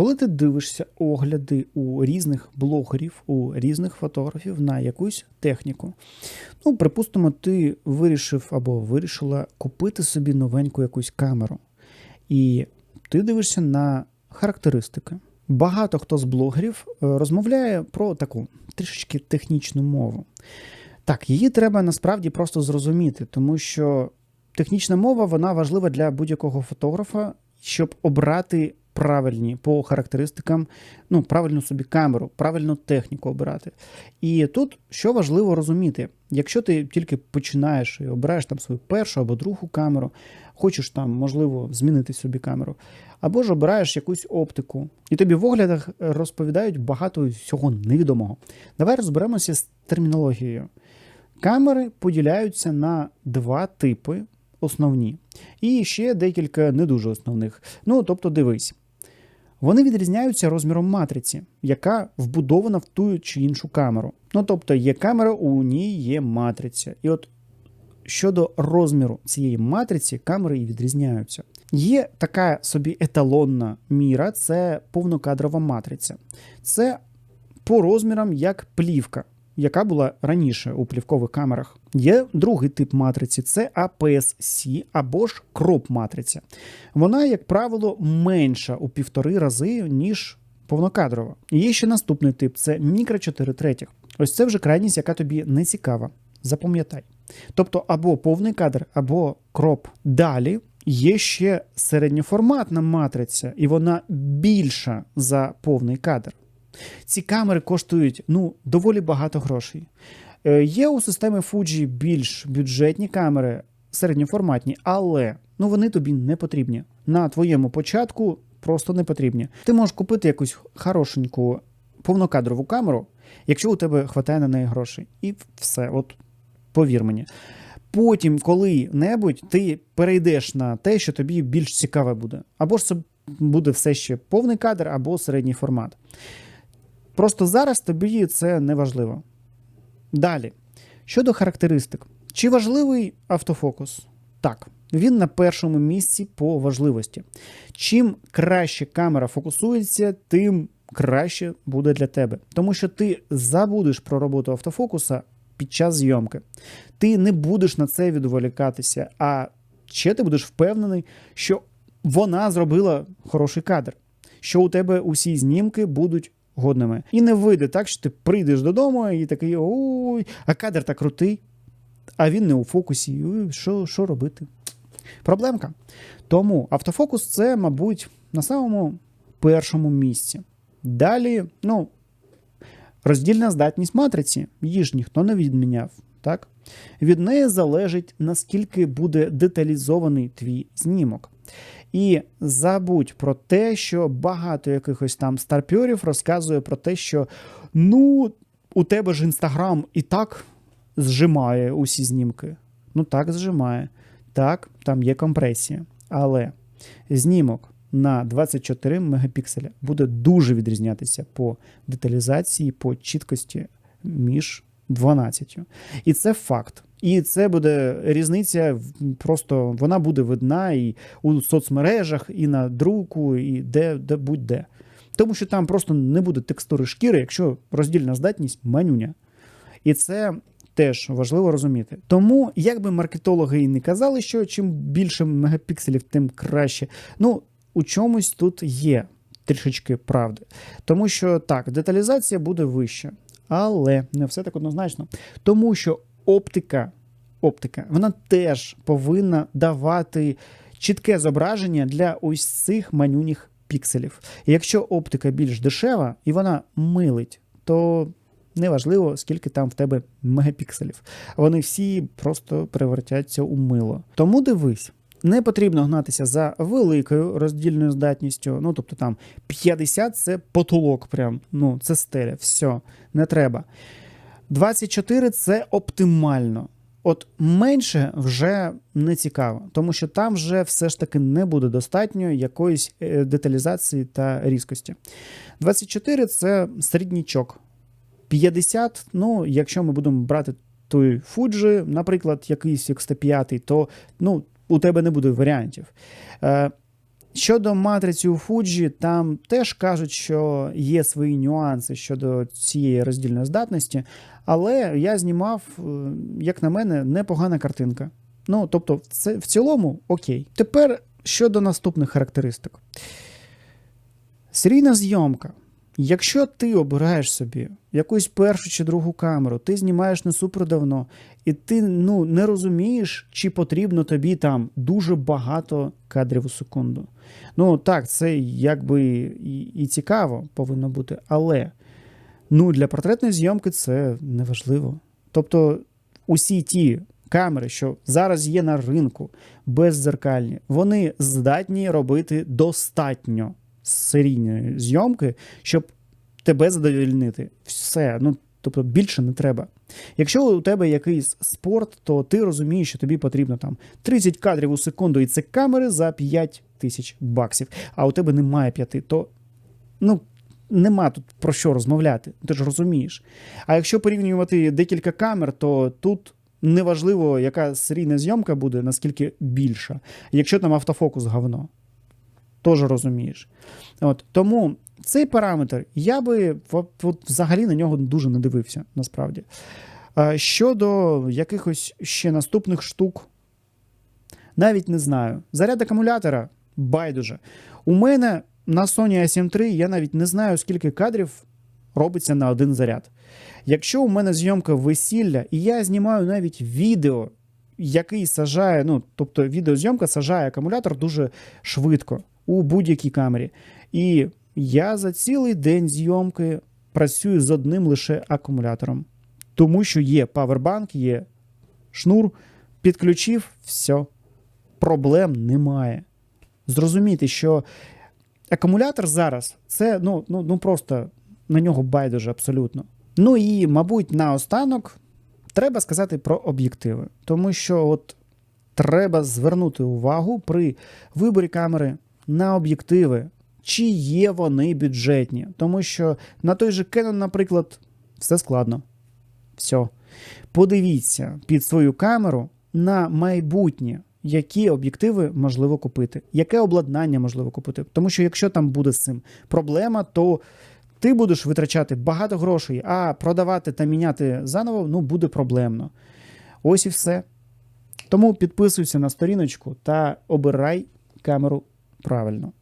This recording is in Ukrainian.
Коли ти дивишся огляди у різних блогерів, у різних фотографів на якусь техніку, ну, припустимо, ти вирішив або вирішила купити собі новеньку якусь камеру, і ти дивишся на характеристики. Багато хто з блогерів е, розмовляє про таку трішечки технічну мову. Так, її треба насправді просто зрозуміти, тому що технічна мова вона важлива для будь-якого фотографа, щоб обрати правильні по характеристикам, ну, правильну собі камеру, правильну техніку обирати. І тут що важливо розуміти, якщо ти тільки починаєш і обираєш там свою першу або другу камеру, хочеш там, можливо, змінити собі камеру, або ж обираєш якусь оптику, і тобі в оглядах розповідають багато всього невідомого. Давай розберемося з термінологією. Камери поділяються на два типи основні, і ще декілька не дуже основних. Ну, тобто, дивись. Вони відрізняються розміром матриці, яка вбудована в ту чи іншу камеру. Ну, тобто, є камера, у ній є матриця. І от щодо розміру цієї матриці, камери і відрізняються. Є така собі еталонна міра, це повнокадрова матриця. Це по розмірам як плівка яка була раніше у плівкових камерах. Є другий тип матриці це APS-C або ж кроп матриця. Вона, як правило, менша у півтори рази, ніж повнокадрова. Є ще наступний тип це мікро 4 третіх. Ось це вже крайність, яка тобі не цікава. Запам'ятай. Тобто або повний кадр, або кроп. Далі є ще середньоформатна матриця, і вона більша за повний кадр. Ці камери коштують ну, доволі багато грошей. Е, Є у системи Fuji більш бюджетні камери, середньоформатні, але ну, вони тобі не потрібні. На твоєму початку просто не потрібні. Ти можеш купити якусь хорошеньку повнокадрову камеру, якщо у тебе вистачає на неї грошей. І все, от повір мені. Потім, коли-небудь, ти перейдеш на те, що тобі більш цікаве буде. Або ж це буде все ще повний кадр, або середній формат. Просто зараз тобі це не важливо. Далі. Щодо характеристик, чи важливий автофокус? Так, він на першому місці по важливості. Чим краще камера фокусується, тим краще буде для тебе. Тому що ти забудеш про роботу автофокуса під час зйомки. Ти не будеш на це відволікатися, а ще ти будеш впевнений, що вона зробила хороший кадр, що у тебе усі знімки будуть годними. І не вийде так, що ти прийдеш додому і такий ой, а кадр так крутий, а він не у фокусі. Що, що робити? Проблемка. Тому автофокус це, мабуть, на самому першому місці. Далі, ну, роздільна здатність матриці, її ж ніхто не відміняв. Так? Від неї залежить, наскільки буде деталізований твій знімок. І забудь про те, що багато якихось там старпьорів розказує про те, що ну, у тебе ж інстаграм і так зжимає усі знімки. Ну так, зжимає. Так, там є компресія. Але знімок на 24 мегапікселя буде дуже відрізнятися по деталізації, по чіткості між 12. І це факт. І це буде різниця, просто вона буде видна і у соцмережах, і на друку, і де, де будь-де. Тому що там просто не буде текстури шкіри, якщо роздільна здатність манюня. І це теж важливо розуміти. Тому, як би маркетологи і не казали, що чим більше мегапікселів, тим краще. Ну, у чомусь тут є трішечки правди. Тому що так, деталізація буде вища. Але не все так однозначно. Тому що оптика, оптика, вона теж повинна давати чітке зображення для ось цих манюніх пікселів. І якщо оптика більш дешева і вона милить, то неважливо, скільки там в тебе мегапікселів. Вони всі просто превратяться у мило. Тому дивись. Не потрібно гнатися за великою роздільною здатністю. Ну, тобто там 50 це потолок, прям, ну, це стеля, все, не треба. 24 це оптимально. От менше вже не цікаво, тому що там вже все ж таки не буде достатньо якоїсь е, деталізації та різкості. 24 це середнячок. 50, ну, якщо ми будемо брати той Fuji, наприклад, якийсь X105, то ну, у тебе не буде варіантів. Е, Щодо матриці у Fuji, там теж кажуть, що є свої нюанси щодо цієї роздільної здатності, але я знімав, е, як на мене, непогана картинка. Ну, тобто, це в цілому окей. Тепер щодо наступних характеристик. Серійна зйомка. Якщо ти обираєш собі якусь першу чи другу камеру, ти знімаєш не супер давно, і ти ну, не розумієш, чи потрібно тобі там дуже багато кадрів у секунду. Ну так, це якби і, і цікаво повинно бути, але ну, для портретної зйомки це неважливо. Тобто, усі ті камери, що зараз є на ринку, беззеркальні, вони здатні робити достатньо серійної зйомки, щоб тебе задовольнити. Все, ну тобто більше не треба. Якщо у тебе якийсь спорт, то ти розумієш, що тобі потрібно там 30 кадрів у секунду, і це камери за 5 тисяч баксів. А у тебе немає 5, то ну. Нема тут про що розмовляти, ти ж розумієш. А якщо порівнювати декілька камер, то тут неважливо, яка серійна зйомка буде, наскільки більша. Якщо там автофокус говно, теж розумієш. От, тому цей параметр я би от, взагалі на нього дуже не дивився, насправді. Щодо якихось ще наступних штук, навіть не знаю. Заряд акумулятора байдуже. У мене на Sony A7 III я навіть не знаю, скільки кадрів робиться на один заряд. Якщо у мене зйомка весілля, і я знімаю навіть відео, який сажає, ну, тобто відеозйомка сажає акумулятор дуже швидко у будь-якій камері. І я за цілий день зйомки працюю з одним лише акумулятором, тому що є павербанк, є шнур, підключив, все, проблем немає. Зрозуміти, що акумулятор зараз це ну, ну, ну просто на нього байдуже абсолютно. Ну і, мабуть, наостанок треба сказати про об'єктиви, тому що от треба звернути увагу при виборі камери на об'єктиви, чи є вони бюджетні. Тому що на той же Canon, наприклад, все складно. Все. Подивіться під свою камеру на майбутнє, які об'єктиви можливо купити, яке обладнання можливо купити. Тому що якщо там буде з цим проблема, то ти будеш витрачати багато грошей, а продавати та міняти заново ну, буде проблемно. Ось і все. Тому підписуйся на сторіночку та обирай камеру правильно.